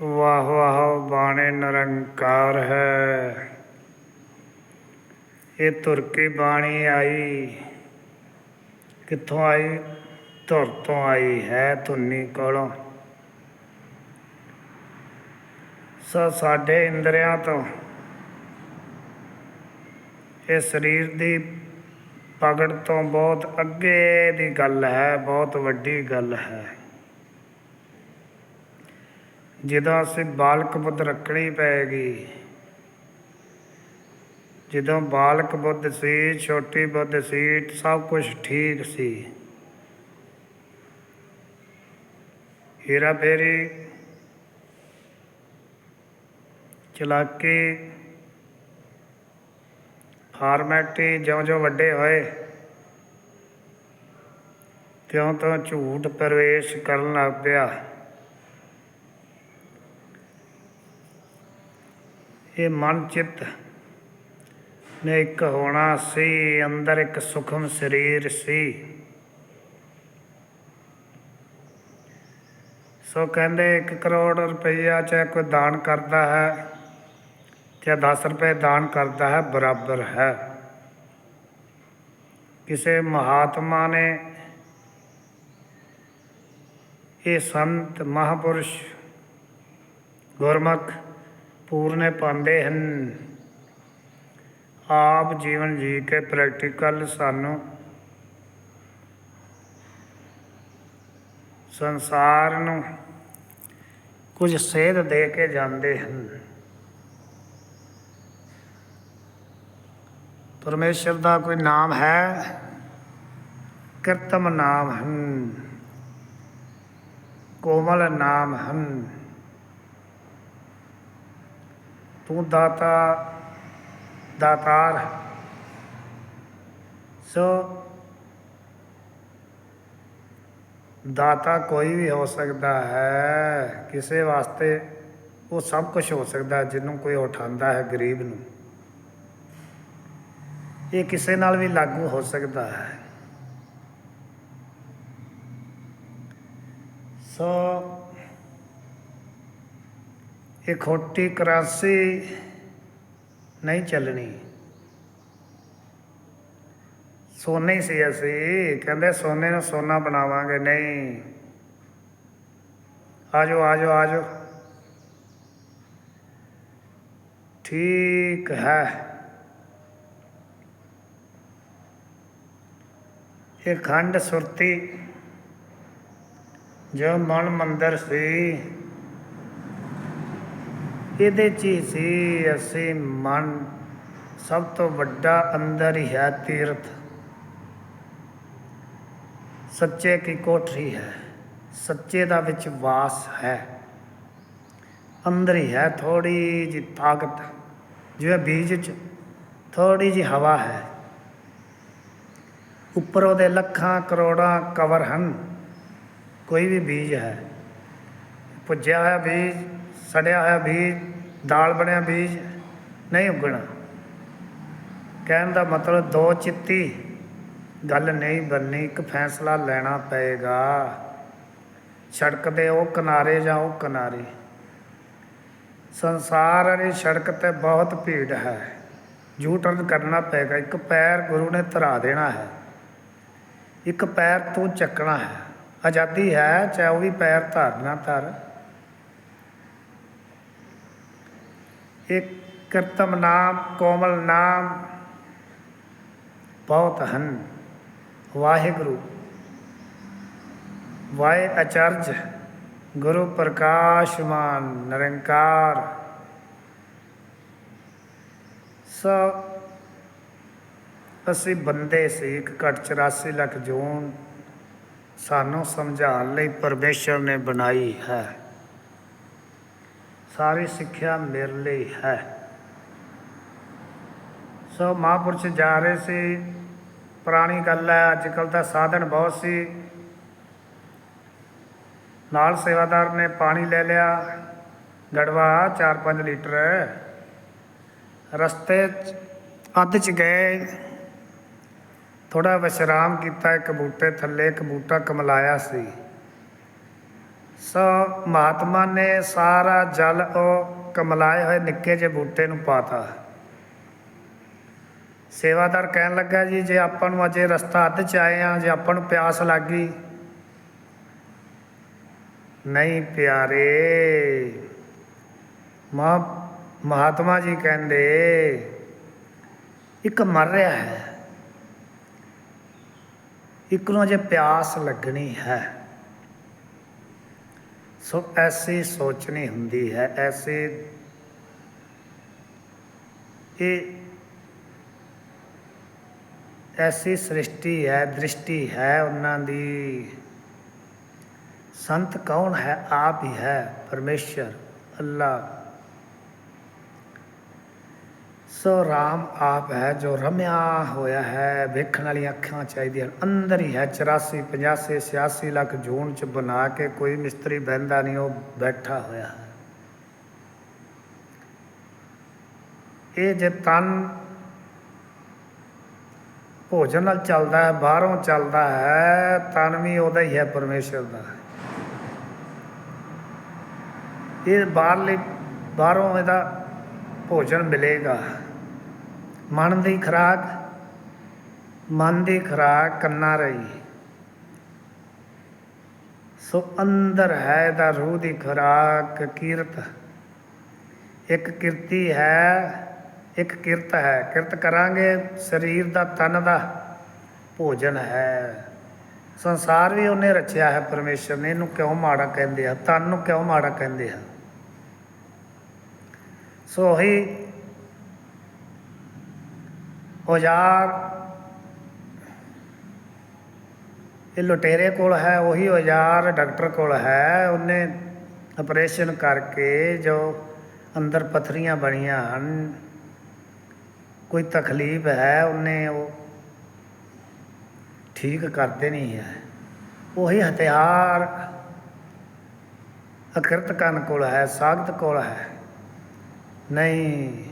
ਵਾਹ ਵਾਹ ਬਾਣੇ ਨਿਰੰਕਾਰ ਹੈ। ਇਹ ਤੁਰ ਕੇ ਬਾਣੀ ਆਈ। ਕਿੱਥੋਂ ਆਈ? ਧੁਰ ਤੋਂ ਆਈ ਹੈ ਧੁਨੀ ਕੋਲੋਂ। ਸੋ ਸਾਡੇ ਇੰਦਰੀਆਂ ਤੋਂ ਇਹ ਸਰੀਰ ਦੀ ਪਕੜ ਤੋਂ ਬਹੁਤ ਅੱਗੇ ਦੀ ਗੱਲ ਹੈ, ਬਹੁਤ ਵੱਡੀ ਗੱਲ ਹੈ। ਜਦੋਂ ਅਸੀਂ ਬਾਲਕ ਬੁੱਧ ਰੱਖਣੀ ਪੈਗੀ। ਜਦੋਂ ਬਾਲਕ ਬੁੱਧ ਸੀ, ਛੋਟੀ ਬੁੱਧ ਸੀ, ਸਭ ਕੁਝ ਠੀਕ ਸੀ। ਹੀਰਾ ਫੇਰੀ, ਚਲਾਕੀ ਫਾਰਮੈਟੀ ਜਿਉਂ-ਜਿਉਂ ਵੱਡੇ ਹੋਏ, ਤਿਉਂ ਤੋਂ ਝੂਠ ਪ੍ਰਵੇਸ਼ ਕਰਨ ਲੱਗ ਪਿਆ। ਇਹ ਮਨ ਚਿੱਤ ਨੇ ਇੱਕ ਹੋਣਾ ਸੀ, ਅੰਦਰ ਇੱਕ ਸੁਖਮ ਸਰੀਰ ਸੀ। ਸੋ ਕਹਿੰਦੇ 1 ਕਰੋੜ ਰੁਪਈਆ ਚਾਹੇ ਕੋਈ ਦਾਨ ਕਰਦਾ ਹੈ, ਚਾਹੇ 10 ਰੁਪਏ ਦਾਨ ਕਰਦਾ ਹੈ, ਬਰਾਬਰ ਹੈ। ਕਿਸੇ ਮਹਾਤਮਾ ਨੇ ਇਹ ਸੰਤ ਮਹਾਪੁਰਸ਼ ਗੁਰਮੁਖ ਪੂਰਨੇ ਪਾਉਂਦੇ ਹਨ। ਆਪ ਜੀਵਨ ਜੀ ਕੇ ਪ੍ਰੈਕਟੀਕਲ ਸਾਨੂੰ ਸੰਸਾਰ ਨੂੰ ਕੁਝ ਸੇਧ ਦੇ ਕੇ ਜਾਂਦੇ ਹਨ। ਪਰਮੇਸ਼ਰ ਦਾ ਕੋਈ ਨਾਮ ਹੈ? ਕਰਤਮ ਨਾਮ ਹਨ। ਕੋਮਲ ਨਾਮ ਹਨ। ਤੂੰ ਦਾਤਾ, ਦਾਤਾਰ। ਸੋ ਦਾਤਾ ਕੋਈ ਵੀ ਹੋ ਸਕਦਾ ਹੈ, ਕਿਸੇ ਵਾਸਤੇ ਉਹ ਸਭ ਕੁਝ ਹੋ ਸਕਦਾ ਹੈ, ਜਿਹਨੂੰ ਕੋਈ ਉਠਾਉਂਦਾ ਹੈ ਗਰੀਬ ਨੂੰ। ਇਹ ਕਿਸੇ ਨਾਲ ਵੀ ਲਾਗੂ ਹੋ ਸਕਦਾ ਹੈ। ਸੋ ਇਹ ਖੋਟੀ ਕਰਾਸੀ ਨਹੀਂ ਚੱਲਣੀ। ਸੋਨੇ ਹੀ ਸੀ ਅਸੀਂ, ਕਹਿੰਦੇ ਸੋਨੇ ਨੂੰ ਸੋਨਾ ਬਣਾਵਾਂਗੇ, ਨਹੀਂ। ਆਜੋ ਆਜੋ ਆਜੋ। ਠੀਕ ਹੈ। ਇਹ ਖੰਡ ਸੁਰਤੀ, ਜੋ ਮਨ ਮੰਦਰ ਸੀ। ਇਹਦੇ ਚ ਹੀ ਸੀ ਅਸੀਂ ਮਨ, ਸਭ ਤੋਂ ਵੱਡਾ ਅੰਦਰ ਹੀ ਹੈ ਤੀਰਥ। ਸੱਚੇ ਕੀ ਕੋਠਰੀ ਹੈ, ਸੱਚੇ ਦਾ ਵਿੱਚ ਵਾਸ ਹੈ। ਅੰਦਰ ਹੀ ਹੈ ਥੋੜੀ ਜੀ ਤਾਕਤ, ਜਿਵੇਂ ਬੀਜ ਚ ਥੋੜੀ ਜੀ ਹਵਾ ਹੈ। ਉੱਪਰ ਉਹਦੇ ਲੱਖਾਂ ਕਰੋੜਾਂ ਕਵਰ ਹਨ, ਕੋਈ ਵੀ ਬੀਜ ਹੈ। ਪੁੱਜਿਆ ਹੋਇਆ ਬੀਜ ਸੜਿਆ ਹੋਇਆ ਬੀਜ, ਦਾਲ ਬਣਿਆ ਬੀਜ, ਨਹੀਂ ਉੱਗਣਾ। ਕਹਿਣ ਦਾ ਮਤਲਬ ਦੋ ਚਿੱਤੀ। ਗੱਲ ਨਹੀਂ ਬਣਨੀ, ਇੱਕ ਫੈਸਲਾ ਲੈਣਾ ਪਏਗਾ। ਸੜਕ ਦੇ ਉਹ ਕਿਨਾਰੇ ਜਾਂ ਉਹ ਕਿਨਾਰੇ। ਸੰਸਾਰ ਵਾਲੀ ਸੜਕ ਤੇ ਬਹੁਤ ਭੀੜ ਹੈ। ਯੂ ਟਰਨ ਕਰਨਾ ਪਏਗਾ। ਇੱਕ ਪੈਰ ਗੁਰੂ ਨੇ ਧਰਾ ਦੇਣਾ ਹੈ। ਇੱਕ ਪੈਰ ਤੂੰ ਚੱਕਣਾ ਹੈ। ਆਜ਼ਾਦੀ ਹੈ, ਚਾਹੇ ਉਹ ਵੀ ਪੈਰ ਧਾਰਨਾ ਧਰ। ਇੱਕ ਕਰਤਮ ਨਾਮ, ਕੋਮਲ ਨਾਮ ਬਹੁਤ ਹਨ। ਵਾਹਿਗੁਰੂ। ਵਾਹਿ ਅਚਰਜ ਗੁਰੂ ਪ੍ਰਕਾਸ਼ਮਾਨ ਨਿਰੰਕਾਰ। ਸੋ ਅਸੀਂ ਬੰਦੇ ਸੀ, ਇੱਕ ਘੱਟ 84 ਲੱਖ ਜੂਨ ਸਾਨੂੰ ਸਮਝਾਉਣ ਲਈ ਪਰਮੇਸ਼ਰ ਨੇ ਬਣਾਈ ਹੈ। ਸਾਰੀ ਸਿੱਖਿਆ ਮੇਰੇ ਲਈ ਹੈ। ਸੋ ਮਹਾਂਪੁਰਸ਼ ਜਾ ਰਹੇ ਸੀ। ਪੁਰਾਣੀ ਗੱਲ ਹੈ ਅੱਜ ਕੱਲ ਤਾਂ ਸਾਧਨ ਬਹੁਤ ਸੀ। ਨਾਲ ਸੇਵਾਦਾਰ ਨੇ ਪਾਣੀ ਲੈ ਲਿਆ। ਗੜਵਾ 4-5 ਲੀਟਰ। ਰਸਤੇ 'ਚ ਅੱਧ ਚ ਗਏ। ਥੋੜਾ ਵਿਸ਼ਰਾਮ ਕੀਤਾ, ਇੱਕ ਬੂਟੇ ਥੱਲੇ ਇੱਕ ਬੂਟਾ ਕਮਲਾਇਆ ਸੀ। ਸੋ ਮਹਾਤਮਾ ਨੇ ਸਾਰਾ ਜਲ ਉਹ ਕਮਲਾਏ ਹੋਏ ਨਿੱਕੇ ਜਿਹੇ ਬੂਟੇ ਨੂੰ ਪਾਤਾ। ਸੇਵਾਦਾਰ ਕਹਿਣ ਲੱਗਾ ਜੀ, ਜੇ ਆਪਾਂ ਨੂੰ ਅਜੇ ਰਸਤਾ ਅੱਧ ਚ ਆਏ ਆ, ਜੇ ਆਪਾਂ ਨੂੰ ਪਿਆਸ ਲੱਗ ਗਈ। ਨਹੀਂ ਪਿਆਰੇ। ਮਾ ਮਹਾਤਮਾ ਜੀ ਕਹਿੰਦੇ, ਇੱਕ ਮਰ ਰਿਹਾ ਹੈ। ਇੱਕ ਨੂੰ ਅਜੇ ਪਿਆਸ ਲੱਗਣੀ ਹੈ। ਸੋ ਐਸੀ ਸੋਚਣੀ ਹੁੰਦੀ ਹੈ, ਐਸੇ ਇਹ ਐਸੀ ਸ੍ਰਿਸ਼ਟੀ ਹੈ, ਦ੍ਰਿਸ਼ਟੀ ਹੈ ਉਹਨਾਂ ਦੀ। ਸੰਤ ਕੌਣ ਹੈ? ਆਪ ਹੀ ਹੈ, ਪਰਮੇਸ਼ਰ, ਅੱਲਾ। ਸੋ ਰਾਮ ਆਪ ਹੈ ਜੋ ਰਮਿਆ ਹੋਇਆ ਹੈ। ਵੇਖਣ ਵਾਲੀਆਂ ਅੱਖਾਂ ਚਾਹੀਦੀਆਂ ਹਨ। ਅੰਦਰ ਹੀ ਹੈ। 84 85 86 ਲੱਖ ਜੂਨ ਚ ਬਣਾ ਕੇ ਕੋਈ ਮਿਸਤਰੀ ਬਹਿੰਦਾ ਨਹੀਂ, ਉਹ ਬੈਠਾ ਹੋਇਆ ਹੈ। ਇਹ ਜੇ ਤਨ ਭੋਜਨ ਨਾਲ ਚੱਲਦਾ ਹੈ, ਬਾਹਰੋਂ ਚੱਲਦਾ ਹੈ, ਤਨ ਵੀ ਉਹਦਾ ਹੀ ਹੈ ਪਰਮੇਸ਼ਰ ਦਾ। ਇਹ ਬਾਹਰਲੇ, ਬਾਹਰੋਂ ਇਹਦਾ ਭੋਜਨ ਮਿਲੇਗਾ। ਮਨ ਦੀ ਖੁਰਾਕ, ਮਨ ਦੀ ਖੁਰਾਕ ਕੰਨਾ ਰਹੀ। ਸੋ ਅੰਦਰ ਹੈ ਇਹਦਾ ਰੂਹ ਦੀ ਖੁਰਾਕ ਕੀਰਤ। ਇੱਕ ਕਿਰਤੀ ਹੈ, ਇੱਕ ਕਿਰਤ ਹੈ। ਕਿਰਤ ਕਰਾਂਗੇ, ਸਰੀਰ ਦਾ, ਤਨ ਦਾ ਭੋਜਨ ਹੈ। ਸੰਸਾਰ ਵੀ ਉਹਨੇ ਰਚਿਆ ਹੈ ਪਰਮੇਸ਼ਰ ਨੇ। ਇਹਨੂੰ ਕਿਉਂ ਮਾੜਾ ਕਹਿੰਦੇ ਆ? ਤਨ ਨੂੰ ਕਿਉਂ ਮਾੜਾ ਕਹਿੰਦੇ ਆ? ਸੋ ਹੀ ਔਜ਼ਾਰ ਇਹ ਲੁਟੇਰੇ ਕੋਲ ਹੈ, ਉਹੀ ਔਜ਼ਾਰ ਡਾਕਟਰ ਕੋਲ ਹੈ। ਉਹਨੇ ਆਪਰੇਸ਼ਨ ਕਰਕੇ ਜੋ ਅੰਦਰ ਪਥਰੀਆਂ ਬਣੀਆਂ ਹਨ, ਕੋਈ ਤਕਲੀਫ ਹੈ, ਉਹਨੇ ਉਹ ਠੀਕ ਕਰਦੇ ਨਹੀਂ ਹੈ। ਉਹੀ ਹਥਿਆਰ ਅਕਿਰਤ ਕੰਨ ਕੋਲ ਹੈ, ਸਾਖਤ ਕੋਲ ਹੈ। ਨਹੀਂ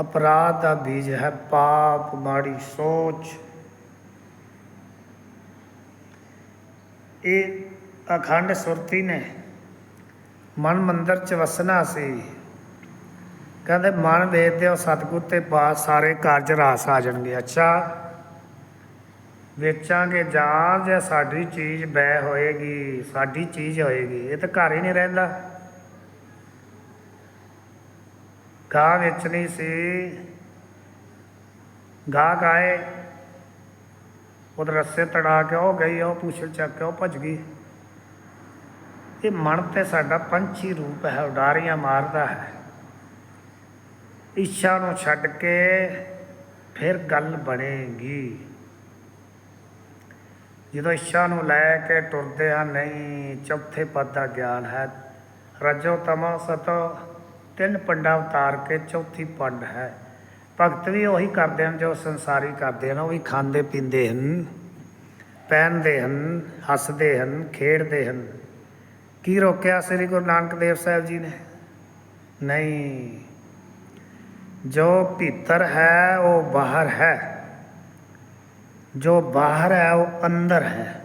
ਅਪਰਾਧ ਦਾ ਬੀਜ ਹੈ ਪਾਪ, ਮਾੜੀ ਸੋਚ। ਇਹ ਅਖੰਡ ਸੁਰਤੀ ਨੇ। ਮਨ ਮੰਦਰ ਚ ਵਸਣਾ ਸੀ। ਕਹਿੰਦੇ ਮਨ ਵੇਚਦੇ ਹੋ ਸਤਿਗੁਰ ਤੇ ਪਾਸ ਸਾਰੇ ਕਾਰਜ ਰਾਸ ਆ ਜਾਣਗੇ। ਅੱਛਾ, ਵੇਚਾਂਗੇ ਜਾਂ ਜੇ ਸਾਡੀ ਚੀਜ਼ ਬੈ ਹੋਏਗੀ, ਸਾਡੀ ਚੀਜ਼ ਹੋਏਗੀ। ਇਹ ਤਾਂ ਘਰ ਹੀ ਨਹੀਂ ਰਹਿੰਦਾ। ਗਾਂ ਵੇਚਣੀ ਸੀ। ਗਾਹ ਆਏ। ਉਹਦੇ ਰੱਸੇ ਤੜਾ ਕੇ ਉਹ ਗਈ, ਉਹ ਪੂਛਲ ਚੱਕ ਕੇ ਉਹ ਭੱਜ ਗਈ। ਇਹ ਮਨ ਤੇ ਸਾਡਾ ਪੰਛੀ ਰੂਪ ਹੈ, ਉਡਾਰੀਆਂ ਮਾਰਦਾ ਹੈ। ਇੱਛਾ ਨੂੰ ਛੱਡ ਕੇ ਫਿਰ ਗੱਲ ਬਣੇਗੀ। ਜਦੋਂ ਇੱਛਾ ਨੂੰ ਲੈ ਕੇ ਟੁਰਦੇ ਆ ਨਹੀਂ, ਚੌਥੇ ਪਦ ਦਾ ਗਿਆਨ ਹੈ। ਰਜੋ ਤਮੋ ਸਤੋ ਤਿੰਨ ਪੰਡਾ ਉਤਾਰ ਕੇ ਚੌਥੀ ਪੰਡ ਹੈ। ਭਗਤ ਵੀ ਉਹੀ ਕਰਦੇ ਹਨ ਜੋ ਸੰਸਾਰੀ ਕਰਦੇ ਹਨ, ਉਹ ਵੀ ਖਾਂਦੇ ਪੀਂਦੇ ਹਨ, ਪਹਿਨਦੇ ਹਨ, ਹੱਸਦੇ ਹਨ, ਖੇਡਦੇ ਹਨ। ਕੀ ਰੋਕਿਆ ਸ੍ਰੀ ਗੁਰੂ ਨਾਨਕ ਦੇਵ ਸਾਹਿਬ ਜੀ ਨੇ? ਨਹੀਂ। ਜੋ ਭੀਤਰ ਹੈ, ਉਹ ਬਾਹਰ ਹੈ। ਜੋ ਬਾਹਰ ਹੈ, ਉਹ ਅੰਦਰ ਹੈ।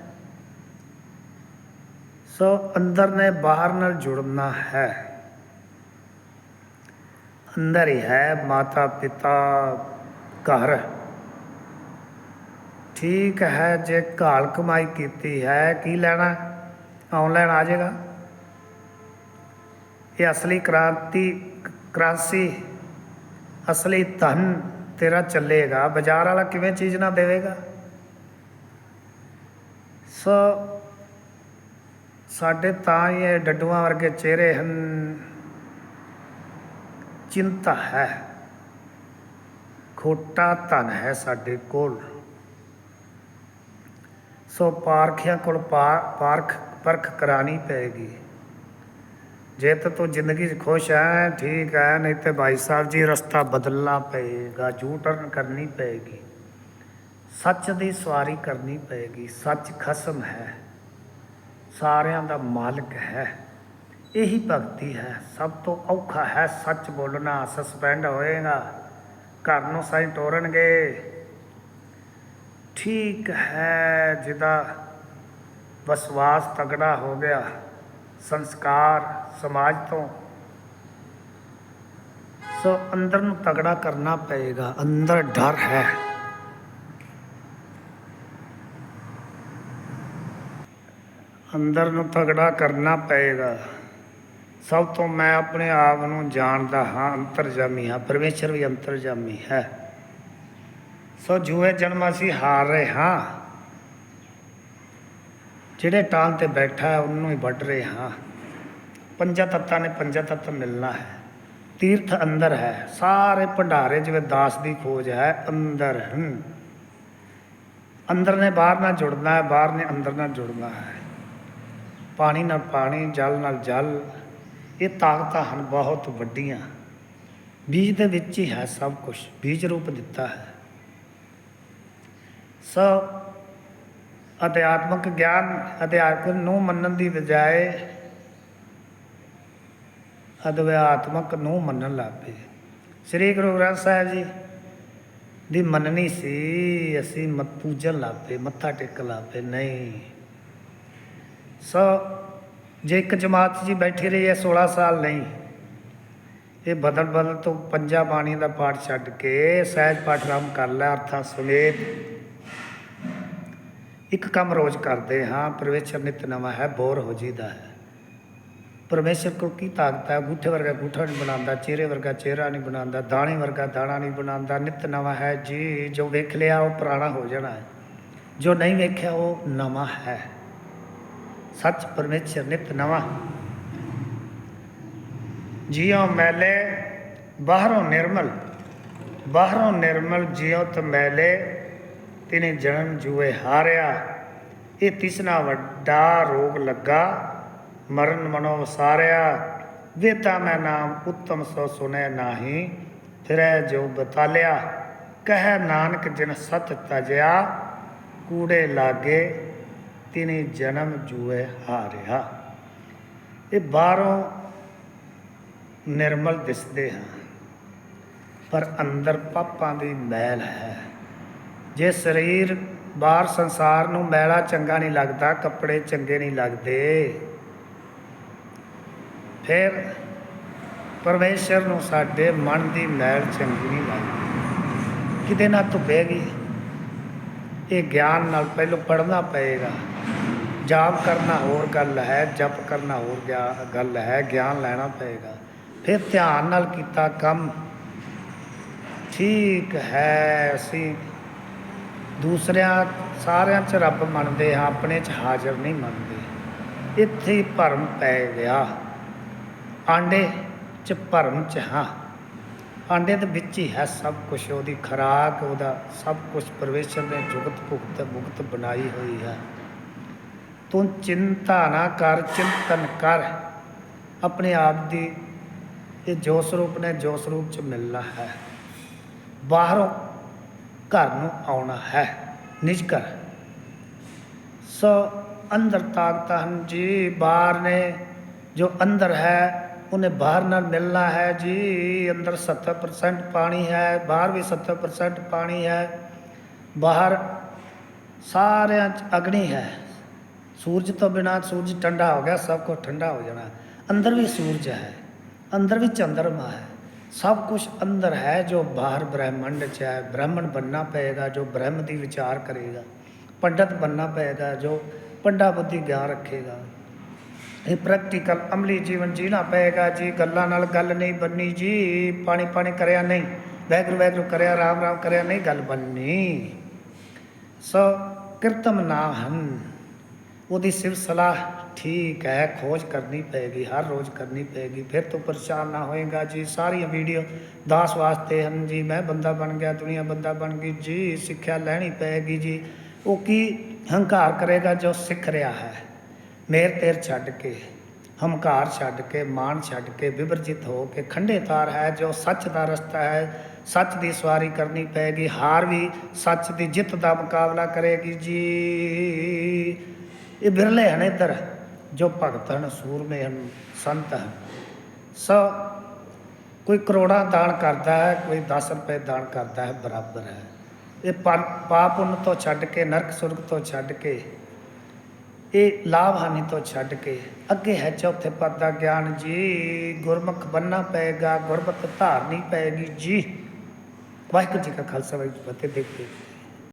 ਸੋ ਅੰਦਰ ਨੇ ਬਾਹਰ ਨਾਲ ਜੁੜਨਾ ਹੈ। ਅੰਦਰ ਹੀ ਹੈ, ਮਾਤਾ ਪਿਤਾ ਘਰ। ਠੀਕ ਹੈ, ਜੇ ਘਾਲ ਕਮਾਈ ਕੀਤੀ ਹੈ, ਕੀ ਲੈਣਾ? ਆਨਲਾਈਨ ਆ ਜਾਏਗਾ। ਇਹ ਅਸਲੀ ਕ੍ਰਾਂਤੀ, ਕ੍ਰਾਂਸੀ, ਅਸਲੀ ਧਨ ਤੇਰਾ ਚੱਲੇਗਾ। ਬਾਜ਼ਾਰ ਵਾਲਾ ਕਿਵੇਂ ਚੀਜ਼ ਨਾ ਦੇਵੇਗਾ? ਸੋ, ਸਾਡੇ ਤਾਂ ਹੀ ਇਹ ਡੱਡੂਆਂ ਵਰਗੇ ਚਿਹਰੇ ਹਨ। ਚਿੰਤਾ ਹੈ। ਖੋਟਾ ਧਨ ਹੈ ਸਾਡੇ ਕੋਲ। ਸੋ ਪਾਰਖਿਆਂ ਕੋਲ ਪਾ- ਪਾਰਖ, ਪਰਖ ਕਰਾਣੀ ਪਏਗੀ। ਜੇ ਤਾਂ ਤੂੰ ਜ਼ਿੰਦਗੀ 'ਚ ਖੁਸ਼ ਹੈ ਠੀਕ ਹੈ ਨਹੀਂ ਤੇ ਭਾਈ ਸਾਹਿਬ ਜੀ, ਰਸਤਾ ਬਦਲਣਾ ਪਏਗਾ ਜੂ ਟਰਨ ਕਰਨੀ ਪਏਗੀ। ਸੱਚ ਦੀ ਸਵਾਰੀ ਕਰਨੀ ਪਏਗੀ, ਸੱਚ ਖਸਮ ਹੈ। ਸਾਰਿਆਂ ਦਾ ਮਾਲਕ ਹੈ। ਇਹੀ ਭਗਤੀ ਹੈ। ਸਭ ਤੋਂ ਔਖਾ ਹੈ ਸੱਚ ਬੋਲਣਾ ਸਸਪੈਂਡ ਹੋਏਗਾ। ਘਰ ਨੂੰ ਸਾਈਂ ਤੋਰਨਗੇ। ਠੀਕ ਹੈ ਜਿਹਦਾ ਵਿਸ਼ਵਾਸ ਤਗੜਾ ਹੋ ਗਿਆ, ਸੰਸਕਾਰ ਸਮਾਜ ਤੋਂ। ਸੋ ਅੰਦਰ ਨੂੰ ਤਗੜਾ ਕਰਨਾ ਪਏਗਾ। ਅੰਦਰ ਡਰ ਹੈ। ਅੰਦਰ ਨੂੰ ਤਗੜਾ ਕਰਨਾ ਪਏਗਾ। ਸਭ ਤੋਂ ਮੈਂ ਆਪਣੇ ਆਪ ਨੂੰ ਜਾਣਦਾ ਹਾਂ, ਅੰਤਰਜਾਮੀ ਹਾਂ, ਪਰਮੇਸ਼ਰ ਵੀ ਅੰਤਰਜਾਮੀ ਹੈ। ਸੋ ਜੂਏ ਜਨਮ ਅਸੀਂ ਹਾਰ ਰਹੇ ਹਾਂ। ਜਿਹੜੇ ਟਾਲ ਤੇ ਬੈਠਾ ਹੈ, ਉਹਨੂੰ ਹੀ ਵੱਢ ਰਹੇ ਹਾਂ। ਪੰਜਾਂ ਤੱਤਾਂ ਨੇ ਪੰਜਾਂ ਤੱਤ ਮਿਲਣਾ ਹੈ। ਤੀਰਥ ਅੰਦਰ ਹੈ। ਸਾਰੇ ਭੰਡਾਰੇ, ਜਿਵੇਂ ਦਾਸ ਦੀ ਖੋਜ ਹੈ, ਅੰਦਰ ਹਨ। ਅੰਦਰ ਨੇ ਬਾਹਰ ਨਾਲ ਜੁੜਨਾ ਹੈ, ਬਾਹਰ ਨੇ ਅੰਦਰ ਨਾਲ ਜੁੜਨਾ ਹੈ। ਪਾਣੀ ਨਾਲ ਪਾਣੀ, ਜਲ ਨਾਲ ਜਲ। ਇਹ ਤਾਕਤਾਂ ਹਨ ਬਹੁਤ ਵੱਡੀਆਂ। ਬੀਜ ਦੇ ਵਿੱਚ ਹੀ ਹੈ ਸਭ ਕੁਝ ਬੀਜ ਰੂਪ ਦਿੱਤਾ ਹੈ। ਸੋ ਅਧਿਆਤਮਕ ਗਿਆਨ ਅਧਿਆਤਮਕ ਨੂੰ ਮੰਨਣ ਦੀ ਬਜਾਏ ਅਧਿਆਤਮਕ ਨੂੰ ਮੰਨਣ ਲੱਗ ਪਏ। ਸ੍ਰੀ ਗੁਰੂ ਗ੍ਰੰਥ ਸਾਹਿਬ ਜੀ ਦੀ ਮੰਨਣੀ ਸੀ, ਅਸੀਂ ਮਤ ਪੂਜਣ ਲੱਗ ਪਏ, ਮੱਥਾ ਟੇਕਣ ਲੱਗ ਪਏ, ਨਹੀਂ। ਸੋ ਜੇ ਇੱਕ ਜਮਾਤ 'ਚ ਜੀ ਬੈਠੀ ਰਹੀ ਹੈ 16 ਸਾਲ ਨਹੀਂ, ਇਹ ਬਦਲ ਬਦਲ ਤੋਂ ਪੰਜਾ ਬਾਣੀ ਦਾ ਪਾਠ ਛੱਡ ਕੇ ਸਹਿਜ ਪਾਠ ਰਾਮ ਕਰ ਲੈ, ਅਰਥਾਂ ਸਮੇਤ ਇੱਕ ਕੰਮ ਰੋਜ਼ ਕਰਦੇ ਹਾਂ, ਪਰਮੇਸ਼ਰ ਨਿਤ ਨਵਾਂ ਹੈ, ਬੋਰ ਹੋ ਜੀਦਾ ਹੈ। ਪਰਮੇਸ਼ਰ ਕੋਲ ਕੀ ਤਾਕਤ ਹੈ? ਗੂਠੇ ਵਰਗਾ ਗੂਠਾ ਨਹੀਂ ਬਣਾਉਂਦਾ, ਚਿਹਰੇ ਵਰਗਾ ਚਿਹਰਾ ਨਹੀਂ ਬਣਾਉਂਦਾ, ਦਾਣੇ ਵਰਗਾ ਦਾਣਾ ਨਹੀਂ ਬਣਾਉਂਦਾ, ਨਿਤ ਨਵਾਂ ਹੈ ਜੀ, ਜੋ ਵੇਖ ਲਿਆ ਉਹ ਪੁਰਾਣਾ ਹੋ ਜਾਣਾ ਹੈ, ਜੋ ਨਹੀਂ ਵੇਖਿਆ ਉਹ ਨਵਾਂ ਹੈ। ਸੱਚ ਪਰਮੇਸ਼ਰ ਨਿਤ ਨਵਾਂ। ਜਿਉ ਮੈਲੇ, ਬਾਹਰੋਂ ਨਿਰਮਲ ਬਾਹਰੋਂ ਨਿਰਮਲ ਜਿਉ ਤ ਮੈਲੇ, ਤਿਨੇ ਜਨਮ ਜੂਏ ਹਾਰਿਆ। ਇਹ ਤਿਸਨਾ ਵੱਡਾ ਰੋਗ ਲੱਗਾ, ਮਰਨ ਮਨੋ ਵਸਾਰਿਆ ਵੇਤਾ ਮੈਂ ਨਾਮ ਉੱਤਮ ਸੋ ਸੁਨੇ ਨਾਹੀ, ਫਿਰੈ ਜੋ ਬਤਾਲਿਆ। ਕਹਿ ਨਾਨਕ ਜਿਨ ਸਤ ਤਜਿਆ, ਕੂੜੇ ਲਾਗੇ ਤਿਨੇ ਜਨਮ ਜੂਏ ਹਾਰਿਆ। ਇਹ ਬਾਹਰੋਂ ਨਿਰਮਲ ਦਿਸਦੇ ਹਾਂ ਪਰ ਅੰਦਰ ਪਾਪਾਂ ਦੀ ਮੈਲ ਹੈ। ਜੇ ਸਰੀਰ ਬਾਹਰ ਸੰਸਾਰ ਨੂੰ ਮੈਲਾ ਚੰਗਾ ਨਹੀਂ ਲੱਗਦਾ, ਕੱਪੜੇ ਚੰਗੇ ਨਹੀਂ ਲੱਗਦੇ, ਫਿਰ ਪਰਮੇਸ਼ਰ ਨੂੰ ਸਾਡੇ ਮਨ ਦੀ ਮੈਲ ਚੰਗੀ ਨਹੀਂ ਲੱਗਦੀ। ਕਿਤੇ ਨਾ ਧੁੱਪੇਗੀ ਇਹ ਗਿਆਨ ਨਾਲ ਪਹਿਲਾਂ ਪੜ੍ਹਨਾ ਪਏਗਾ। ਜਾਪ ਕਰਨਾ ਹੋਰ ਗੱਲ ਹੈ, ਜਪ ਕਰਨਾ ਹੋਰ ਗਿਆ- ਗੱਲ ਹੈ, ਗਿਆਨ ਲੈਣਾ ਪਏਗਾ। ਫਿਰ ਧਿਆਨ ਨਾਲ ਕੀਤਾ ਕੰਮ। ਠੀਕ ਹੈ, ਅਸੀਂ ਦੂਸਰਿਆਂ, ਸਾਰਿਆਂ 'ਚ ਰੱਬ ਮੰਨਦੇ ਹਾਂ, ਆਪਣੇ 'ਚ ਹਾਜ਼ਰ ਨਹੀਂ ਮੰਨਦੇ। ਇੱਥੇ ਭਰਮ ਪੈ ਗਿਆ। ਆਂਡੇ 'ਚ ਭਰਮ 'ਚ ਹਾਂ। ਆਂਡੇ ਦੇ ਵਿੱਚ ਹੀ ਹੈ ਸਭ ਕੁਝ ਉਹਦੀ ਖਰਾਕ, ਉਹਦਾ ਸਭ ਕੁਝ ਪਰਮੇਸ਼ਰ ਨੇ ਜੁਗਤ ਭੁਗਤ ਮੁਕਤ ਬਣਾਈ ਹੋਈ ਹੈ। ਤੂੰ ਚਿੰਤਾ ਨਾ ਕਰ, ਚਿੰਤਨ ਕਰ। ਆਪਣੇ ਆਪ ਦੀ ਇਹ ਜੋ ਸਰੂਪ ਨੇ ਜੋ ਸਰੂਪ 'ਚ ਮਿਲਣਾ ਹੈ। ਬਾਹਰੋਂ ਘਰ ਨੂੰ ਆਉਣਾ ਹੈ। ਨਿਜ ਘਰ। ਸੋ ਅੰਦਰ ਤਾਕਤਾਂ ਹਨ ਜੀ, ਬਾਹਰ ਨੇ ਜੋ ਅੰਦਰ ਹੈ, ਉਹਨੇ ਬਾਹਰ ਨਾਲ ਮਿਲਣਾ ਹੈ ਜੀ। ਅੰਦਰ 70% ਪਾਣੀ ਹੈ, ਬਾਹਰ ਵੀ 70% ਪਾਣੀ ਹੈ। ਬਾਹਰ ਸਾਰਿਆਂ 'ਚ ਅਗਨੀ ਹੈ। ਸੂਰਜ ਤੋਂ ਬਿਨਾਂ ਸੂਰਜ ਠੰਡਾ ਹੋ ਗਿਆ ਸਭ ਕੁਝ ਠੰਡਾ ਹੋ ਜਾਣਾ ਅੰਦਰ ਵੀ ਸੂਰਜ ਹੈ ਅੰਦਰ ਵੀ ਚੰਦਰਮਾ ਹੈ ਸਭ ਕੁਝ ਅੰਦਰ ਹੈ ਜੋ ਬਾਹਰ ਬ੍ਰਹਿਮੰਡ 'ਚ ਹੈ ਬ੍ਰਾਹਮਣ ਬੰਨਾ ਪਏਗਾ ਜੋ ਬ੍ਰਹਮ ਦੀ ਵਿਚਾਰ ਕਰੇਗਾ ਪੰਡਤ ਬੰਨਾ ਪਏਗਾ ਜੋ ਪੰਡਾ ਬੁੱਧੀ ਗਿਆਨ ਰੱਖੇਗਾ ਇਹ ਪ੍ਰੈਕਟੀਕਲ ਅਮਲੀ ਜੀਵਨ ਜੀਣਾ ਪਏਗਾ ਜੀ ਗੱਲਾਂ ਨਾਲ ਗੱਲ ਨਹੀਂ ਬੰਨੀ ਜੀ ਪਾਣੀ ਪਾਣੀ ਕਰਿਆ ਨਹੀਂ ਵੈਗਰੂ ਵੈਗਰੂ ਕਰਿਆ ਰਾਮ ਰਾਮ ਕਰਿਆ ਨਹੀਂ ਗੱਲ ਬੰਨੀ ਸੋ ਕਿਰਤਮ ਨਾ ਹਨ ਉਹਦੀ ਸਿਰਫ ਸਲਾਹ ਠੀਕ ਹੈ, ਖੋਜ ਕਰਨੀ ਪਏਗੀ, ਹਰ ਰੋਜ਼ ਕਰਨੀ ਪਏਗੀ। ਫਿਰ ਤੋਂ ਪਰੇਸ਼ਾਨ ਨਾ ਹੋਏਗਾ ਜੀ। ਸਾਰੀਆਂ ਵੀਡੀਓ ਦਾਸ ਵਾਸਤੇ ਹਨ ਜੀ। ਮੈਂ ਬੰਦਾ ਬਣ ਗਿਆ, ਦੁਨੀਆ ਬੰਦਾ ਬਣ ਗਈ, ਜੀ, ਸਿੱਖਿਆ ਲੈਣੀ ਪਏਗੀ ਜੀ। ਉਹ ਕੀ ਹੰਕਾਰ ਕਰੇਗਾ ਜੋ ਸਿੱਖ ਰਿਹਾ ਹੈ? ਮੇਰ ਤੇਰ ਛੱਡ ਕੇ, ਹੰਕਾਰ ਛੱਡ ਕੇ ਮਾਨ ਛੱਡ ਕੇ ਵਿਵਰਜਿਤ ਹੋ ਕੇ, ਖੰਡੇ ਤਾਰ ਹੈ ਜੋ ਸੱਚ ਦਾ ਰਸਤਾ ਹੈ। ਸੱਚ ਦੀ ਸਵਾਰੀ ਕਰਨੀ ਪਏਗੀ। ਹਾਰ ਵੀ ਸੱਚ ਦੀ ਜਿੱਤ ਦਾ ਮੁਕਾਬਲਾ ਕਰੇਗੀ ਜੀ। ਇਹ ਬਿਰਲੇ ਹਨ ਇੱਧਰ, ਜੋ ਭਗਤ ਹਨ, ਸੂਰਮੇ ਹਨ, ਸੰਤ ਹਨ। ਸੋ ਕੋਈ ਕਰੋੜਾਂ ਦਾਨ ਕਰਦਾ ਹੈ, ਕੋਈ 10 ਰੁਪਏ ਦਾਨ ਕਰਦਾ ਹੈ, ਬਰਾਬਰ ਹੈ। ਇਹ ਪਾ- ਪਾਪ ਪੁੰਨ ਤੋਂ ਛੱਡ ਕੇ, ਨਰਕ ਸੁਰਗ ਤੋਂ ਛੱਡ ਕੇ, ਇਹ ਲਾਭ ਹਾਨੀ ਤੋਂ ਛੱਡ ਕੇ, ਅੱਗੇ ਹੈ ਚੌਥੇ ਪਦ ਦਾ ਗਿਆਨ ਜੀ। ਗੁਰਮੁਖ ਬੰਨਾ ਪਏਗਾ, ਗੁਰਮਤਿ ਧਾਰਨੀ ਪਏਗੀ ਜੀ। ਵਾਹਿਗੁਰੂ ਜੀ ਕਾ ਖਾਲਸਾ, ਵਾਹਿਗੁਰੂ ਜੀ ਕੀ ਫਤਿਹ, ਦੇਖਦੇ